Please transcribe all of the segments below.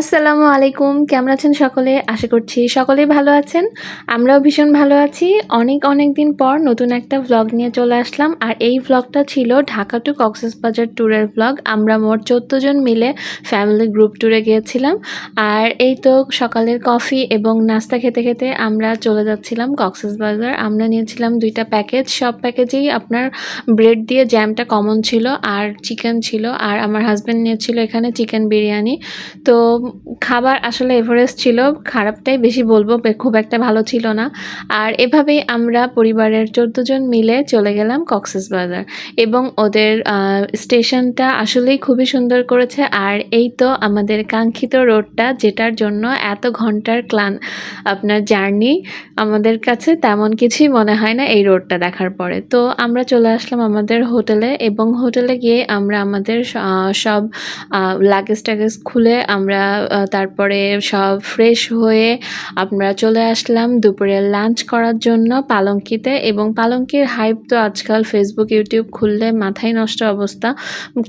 আসসালামু আলাইকুম, কেমন আছেন সকলে? আশা করছি সকলেই ভালো আছেন। আমরাও ভীষণ ভালো আছি। অনেক অনেক দিন পর নতুন একটা ভ্লগ নিয়ে চলে আসলাম। আর এই ভ্লগটা ছিল ঢাকা টু কক্সবাজার ট্যুরের ভ্লগ আমরা মোট চোদ্দ জন মিলে ফ্যামিলি গ্রুপ ট্যুরে গিয়েছিলাম। আর এই তো সকালের কফি এবং নাস্তা খেতে খেতে আমরা চলে যাচ্ছিলাম কক্সবাজার। আমরা নিয়েছিলাম দুইটা প্যাকেজ সব প্যাকেজেই আপনার ব্রেড দিয়ে জ্যামটা কমন ছিল আর চিকেন ছিল। আর আমার হাজব্যান্ড নিয়েছিল এখানে চিকেন বিরিয়ানি। তো খাবার আসলে এভারেস্ট ছিল, খারাপটাই বেশি বলব খুব একটা ভালো ছিল না। আর এভাবেই আমরা পরিবারের জন মিলে চলে গেলাম কক্সেস বাজার এবং ওদের স্টেশনটা আসলেই খুবই সুন্দর করেছে। আর এই তো আমাদের কাঙ্ক্ষিত রোডটা, যেটার জন্য এত ঘণ্টার ক্লান, আপনার জার্নি আমাদের কাছে তেমন কিছুই মনে হয় না এই রোডটা দেখার পরে। তো আমরা চলে আসলাম আমাদের হোটেলে এবং হোটেলে গিয়ে আমরা আমাদের সব লাগেজ টাগেজ খুলে আমরা তারপরে সব ফ্রেশ হয়ে আমরা চলে আসলাম দুপুরে লাঞ্চ করার জন্য পালঙ্কিতে এবং পালঙ্কির হাইপ তো আজকাল ফেসবুক ইউটিউব খুললে মাথায় নষ্ট অবস্থা।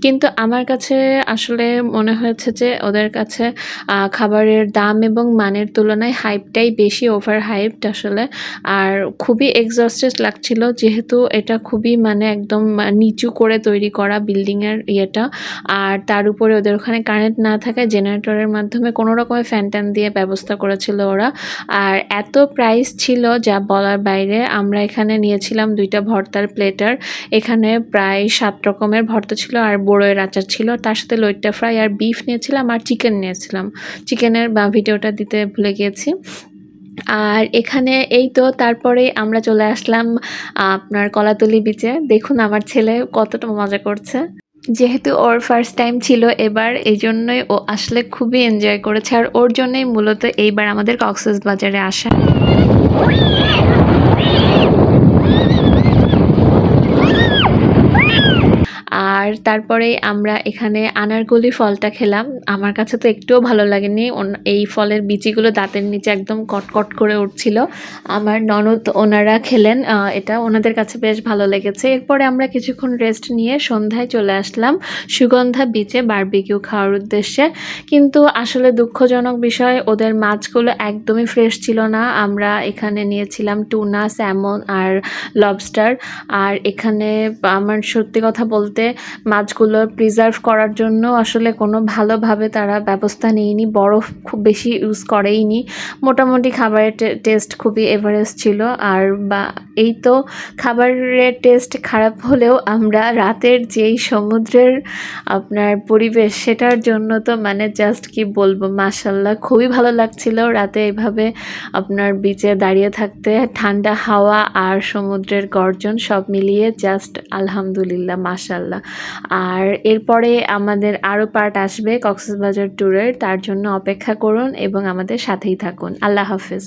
কিন্তু আমার কাছে আসলে মনে হয়েছে যে ওদের কাছে খাবারের দাম এবং মানের তুলনায় হাইপটাই বেশি ওভার হাইপড আসলে। আর খুবই এক্সস্টেড লাগছিল যেহেতু এটা খুবই মানে একদম নিচু করে তৈরি করা বিল্ডিংয়ের ইয়েটা। আর তার উপরে ওদের ওখানে কারেন্ট না থাকায় জেনারেটরের মাধ্যমে কোনো রকমের ফ্যান ট্যান দিয়ে ব্যবস্থা করেছিল ওরা। আর এত প্রাইস ছিল যা বলার বাইরে, আমরা এখানে নিয়েছিলাম দুইটা ভর্তার প্লেটার এখানে প্রায় সাত রকমের ভর্তা ছিল আর বড়োয়ের আচার ছিল। তার সাথে লইট্টা ফ্রাই আর বিফ নিয়েছিলাম আর চিকেন নিয়েছিলাম। চিকেনের বা ভিডিওটা দিতে ভুলে গিয়েছি। আর এখানে এই তো, তারপরে আমরা চলে আসলাম আপনার কলাতলি বিচে দেখুন আমার ছেলে কতটা মজা করছে। যেহেতু ওর ফার্স্ট টাইম ছিল, এবার এই জন্যই ও আসলে খুবই এনজয় করেছে। আর ওর জন্যই মূলত এইবার আমাদের কক্সেস বাজারে আসা আর তারপরে আমরা এখানে আনারকলি ফলটা খেলাম। আমার কাছে তো একটুও ভালো লাগেনি। এই ফলের বিচিগুলো দাঁতের নিচে একদম কটকট করে উঠছিল। আমার ননদ ওনারা খেলেন এটা ওনাদের কাছে বেশ ভালো লেগেছে। এরপরে আমরা কিছুক্ষণ রেস্ট নিয়ে সন্ধ্যায় চলে আসলাম সুগন্ধা বিচে বারবিকিউ খাওয়ার উদ্দেশ্যে। কিন্তু আসলে দুঃখজনক বিষয়, ওদের মাছগুলো একদমই ফ্রেশ ছিল না। আমরা এখানে নিয়েছিলাম টুনা স্যামন আর লবস্টার আর এখানে, আমার সত্যি কথা বলতে মাছগুলো প্রিজার্ভ করার জন্য আসলে কোনো ভালোভাবে তারা ব্যবস্থা নেয়নি। বরফ খুব বেশি ইউজ করেইনি। মোটামুটি খাবারের টেস্ট খুবই এভারেস্ট ছিল। আর বা, এই তো খাবারের টেস্ট খারাপ হলেও আমরা রাতের যেই সমুদ্রের আপনার পরিবেশ সেটার জন্য তো মানে জাস্ট কি বলব মাসাল্লাহ খুবই ভালো লাগছিল রাতে এভাবে আপনার বিচে দাঁড়িয়ে থাকতে। ঠান্ডা হাওয়া আর সমুদ্রের গর্জন সব মিলিয়ে জাস্ট আলহামদুলিল্লাহ মাসাল্লাহ আর এরপরে আমাদের আরও পার্ট আসবে কক্সবাজার ট্যুরের তার জন্য অপেক্ষা করুন এবং আমাদের সাথেই থাকুন। আল্লাহ হাফিজ।